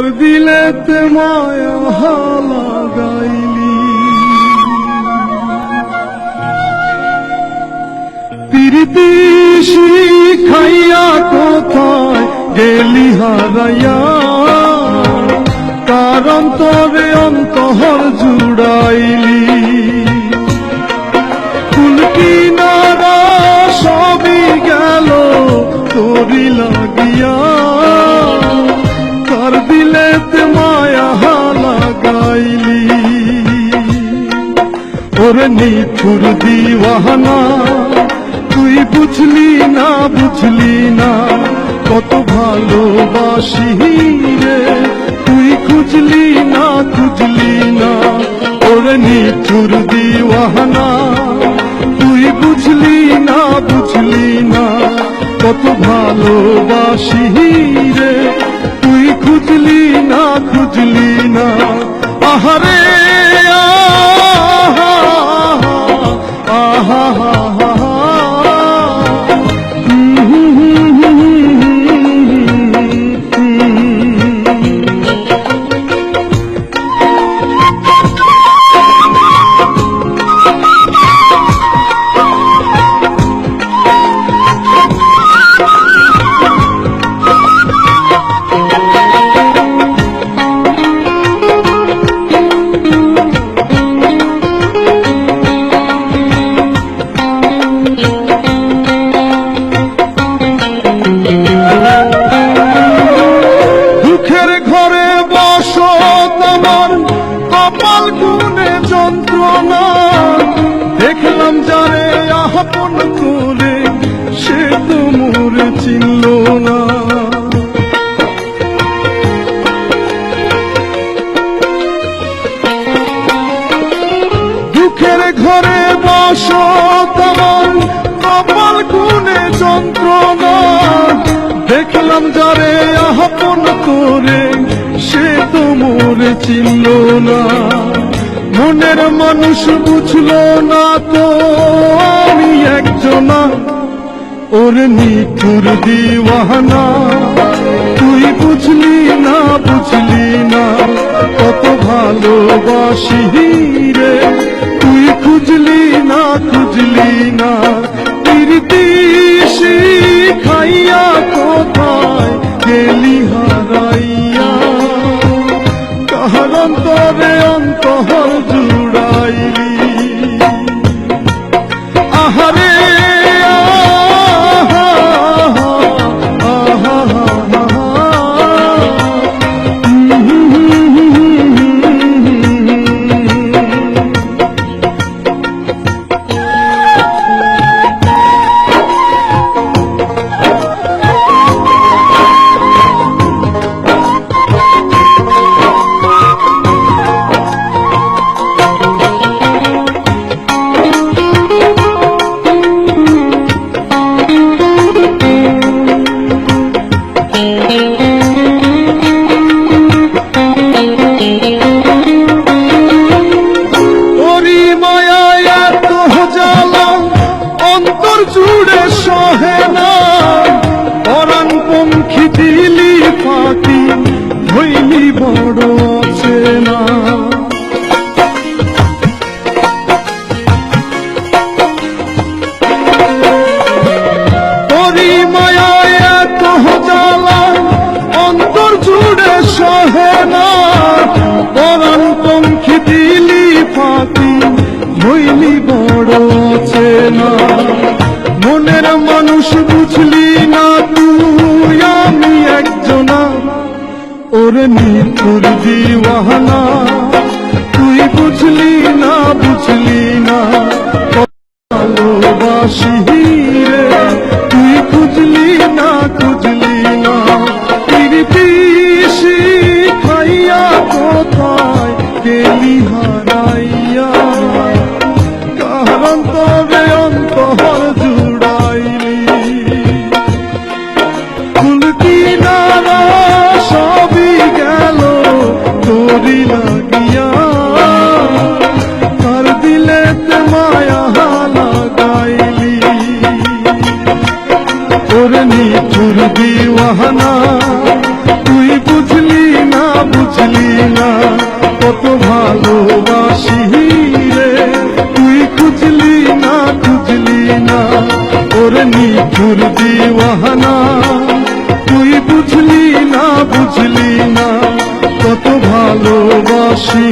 কার দিলেতে মায়া লাগাইলি প্রীতি শিখাইয়া কোথায় গেলি হারাইয়া? কারণ তবে অন্তহর জুড়াইলি? ওরে নিঠুর দিওয়ানা। তুই বুঝলি না বুঝলি না, কত ভালোবাসি রে। তুই খুঁজলি না খুঁজলি না ওরে নিঠুর দিওয়ানা। তুই বুঝলি না বুঝলি না, কত ভালোবাসি রে। তুই খুঁজলি না খুঁজলি না, আহারে, আহা। আহা দুঃখের আপন করে, সে তো চিনল না। দুঃখের ঘরে বসো তোমার কপাল গুনে যন্ত্রণা। দেখলাম যারে আপন করে, সে তো মোরে চিনল না। মনের মানুষ বুঝলো না তো, আমি একজনা। ওর নিঠুর দিওয়ানা, তুই বুঝলি না বুঝলি না, কত ভালোবাসি রে। তুই খুঁজলি না খুঁজলি না প্রীতি শিখাইয়া ನೋಡುವ বুঝলি না। ভালোবাসি রে। বাহানা তুই বুঝলি না বুঝলি না, কত ভালোবাসি রে। তুই খুঁজলি না খুঁজলি না, ওর নিঠুর দিওয়াহানা তুই বুঝলি না বুঝলি না, কত ভালোবাসি